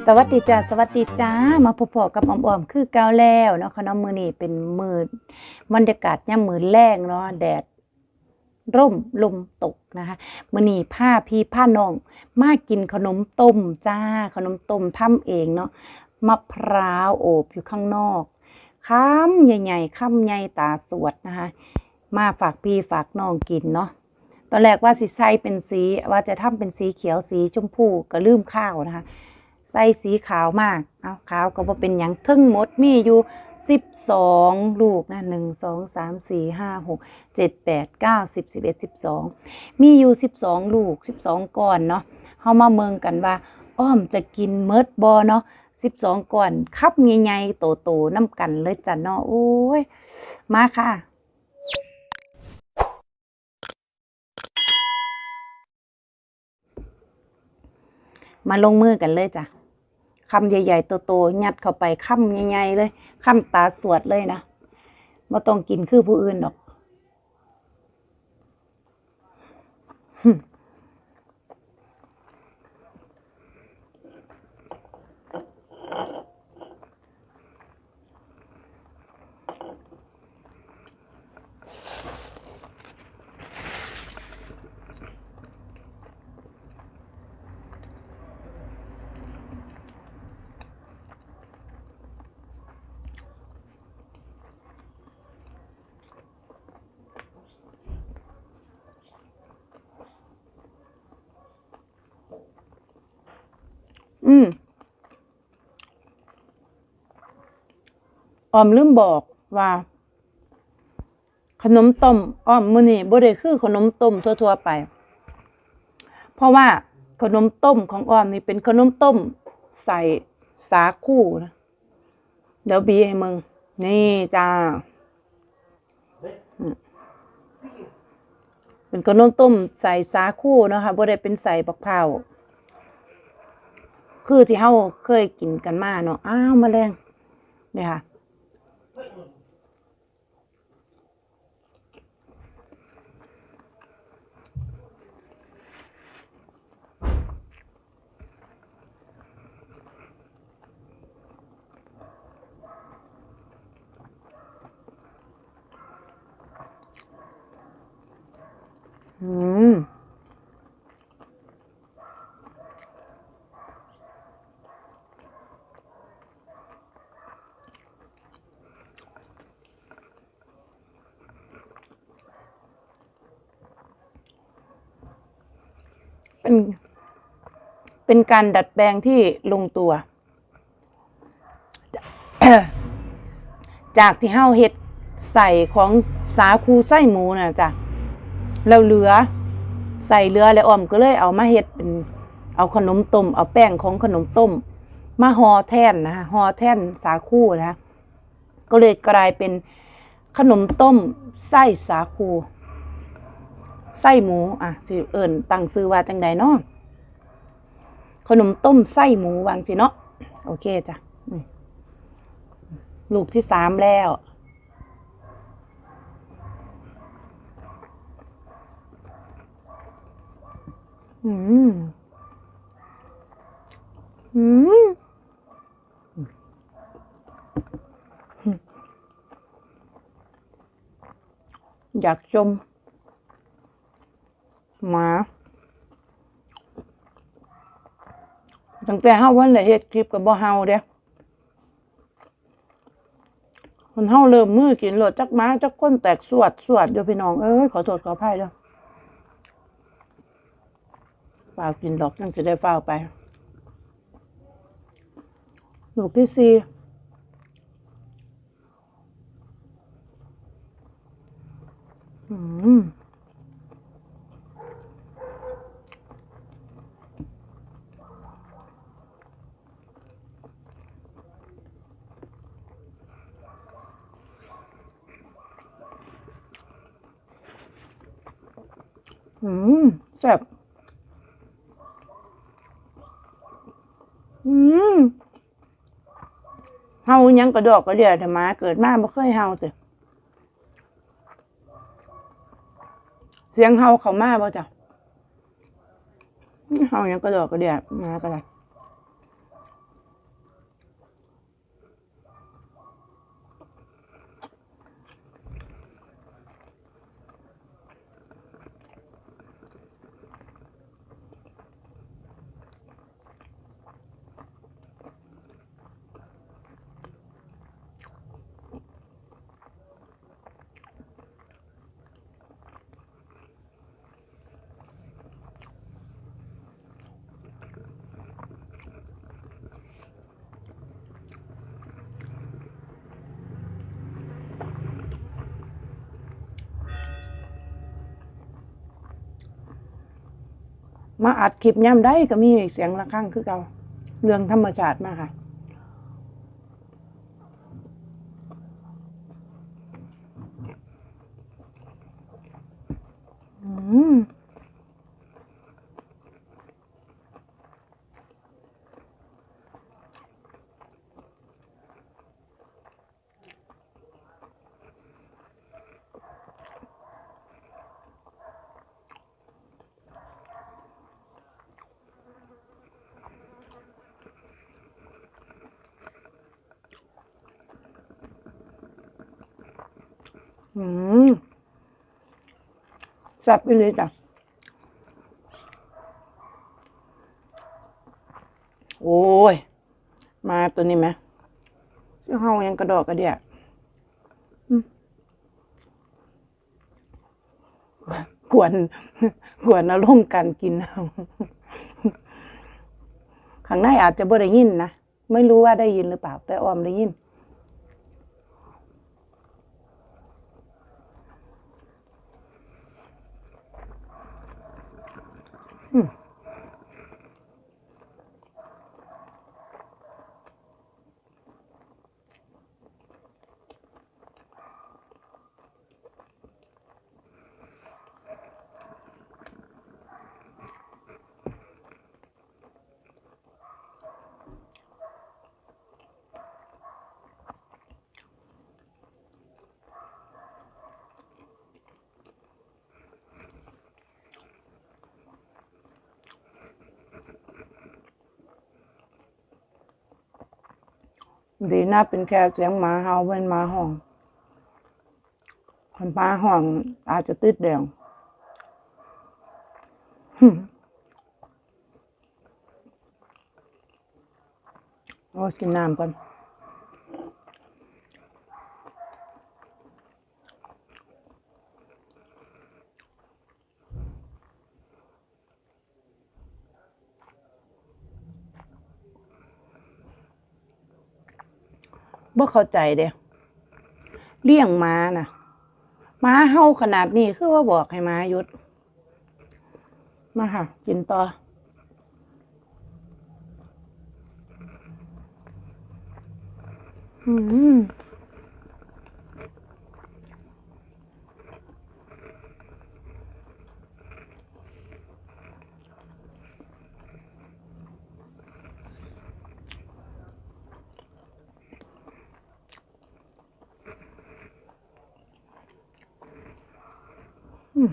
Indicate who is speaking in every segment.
Speaker 1: สวัสดีจ้าสวัสดีจ้ามาพบๆกับออมๆคือเก่าแล้วเนาะค่ะเนาะมื้อนี้เป็นมือบรรยากาศยามมื้อแล้งเนาะแดดร่มลมตกนะคะมือนี้พาพี่พาน้อง มากินขนมต้มจ้า ขนมต้มทำเองเนาะมะพร้าวโอบอยู่ข้างนอกคำใหญ่ๆคำใหญ่ตาสวดนะคะมาฝากพี่ฝากน้องกินเนาะตอนแรกว่าสิใส่เป็นสีว่าจะทำเป็นสีเขียวสีชมพูก็ลืมข้าวนะคะ ใส่สีขาวมาก เอาขาวก็บ่เป็นหยังทั้งหมดมีอยู่สิบสองลูกนะหนึ่งสองสามสี่ห้าหกเจ็ดแปดเก้าสิบสิบเอ็ดสิบสองมีอยู่สิบสองลูกสิบสองก้อนเนาะเฮามาเมืองกันว่า อ้อมจะกินเมิดบอเนาะสิบสองก้อนคับใหญ่ๆโตๆน้ำกันเลยจ้ะเนาะโอ้ย มาค่ะมาลงมือกันเลยจ้ะ คำใหญ่ๆโตๆยัดเข้าไปคำใหญ่ๆเลยคำตาสวดเลยนะไม่ต้องกินคือผู้อื่นหรอกหึ อืมออมลืมบอกว่า ขนมต้มอ้อมมือนี้บ่ได้คือขนมต้มทั่วๆไป เพราะว่าขนมต้มของอ้อมนี่เป็นขนมต้ม ใส่สาคูนะเดี๋ยวบีให้มึง นี่จ้าเป็นขนมต้มใส่สาคูเนาะค่ะบ่ได้เป็นใส่บักพร้า คือที่เฮาเคยกินกันมาเนาะอ้าวมแมลงเนี่ยค่ะ อืม เป็น เป็นการดัดแปลงที่ลงตัว จากที่เฮาเฮ็ดใส่ของสาคูไส้หมูนะจ้ะแล้วเหลือใส่เหลือแล้วอ้อมก็เลยเอามาเฮ็ดเป็น เอาขนมต้ม เอาแป้งของขนมต้ม มาห่อแท่นนะคะห่อแท่นสาคูนะคะก็เลยกลายเป็นขนมต้มไส้สาคู ไส้หมูอะสิเอิ่นตั้งซื้อว่าจังใดเนาะขนมต้มไส้หมูวางสิเนาะโอเคจ้ะลูกที่สามแล้วอืม อืม อยากชม มาตั้งแต่เฮาวันได้เฮ็ดคลิปกับบ่เฮาเด้มันเฮาเริ่มมือกินโลดจักมาจักคนแตกสวดสวดเดี๋ยวพี่น้องเอ้ยขอโทษขออภัยเด้อเปล่ากินดอกยังจะได้เฝ้าไป ลูกที่สี่อืม อืมแซ่บอืมเฮายังกระดอกกระเดียดมาเกิดมาบ่เคยเฮาจ้ะเสียงเฮาเขามาบ่จ้ะเฮายังกระโดดกระเดียมากระได มาอัดคลิปย่ำได้ก็มีเสียงระฆังคือเก่าเรื่องธรรมชาติมากค่ะ อืม อืมแซ่บไปเลยจ้ะ โอ้ย มาตัวนี้ไหมเจ้าเฮายังกระดอกกระเดียกวนกวนอารมณ์การกินข้างในอาจจะบ่ได้ยินนะ ไม่รู้ว่าได้ยินหรือเปล่า แต่ออมได้ยิน ดีน่าเป็นแค่เสียงหมาเห่าเป็นหมาห้องคนหมาห้องอาจจะติดแดงหึโอ้กินน้ำก่อน บ่เข้าใจเด้เลี้ยงหมาน่ะหมาเห่าขนาดนี้คือว่าบอกให้มาหยุด มาค่ะ กินต่อ อืม Hmm.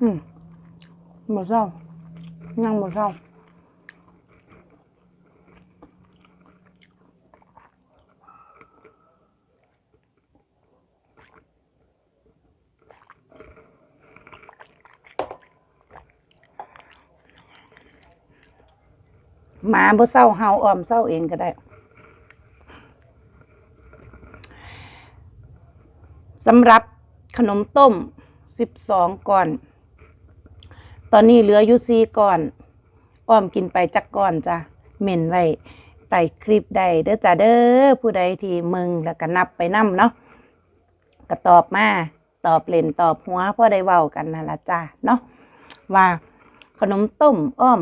Speaker 1: อืมบ่เศร้ายังบ่เศร้าหมาบ่เศร้าเฮาออมเศร้าเองก็ได้สำหรับขนมต้ม 12 ก่อน ตอนนี้เหลืออยู่4ก่อน อ้อมกินไปจักก่อนจ้ะเหม็นไว้ไต่คลิปใดเด้อจ้าเด้อผู้ใดที่มึงแล้วก็นับไปนํเนาะก็ตอบมาตอบเล่นตอบหัวพ่อได้เว้ากันนั่นละจ้าเนาะว่าขนมต้มอ้อม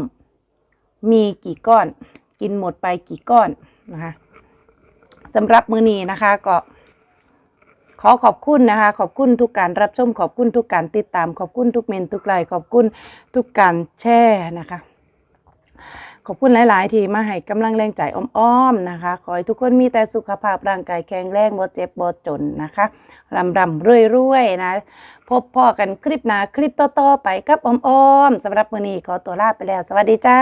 Speaker 1: มีกี่ก้อน กินหมดไปกี่ก้อนนะคะสำหรับมื้อนี้นะคะก็ ขอขอบคุณนะคะ ขอบคุณทุกการรับชม ขอบคุณทุกการติดตาม ขอบคุณทุกเมนทุกไลค์ขอบคุณทุกการแชร์นะคะ ขอบคุณหลาย ๆ ที่มาให้กำลังแรงใจอ้อม ๆ นะคะ ขอให้ทุกคนมีแต่สุขภาพร่างกายแข็งแรงบ่เจ็บบ่จนนะคะรำรำรวยรวยๆ นะ พบพ่อกันคลิปหน้าคลิปต่อ ๆ ไปกับอ้อม ๆสำหรับมื้อนี้ขอตัวลาไปแล้ว สวัสดีจ้า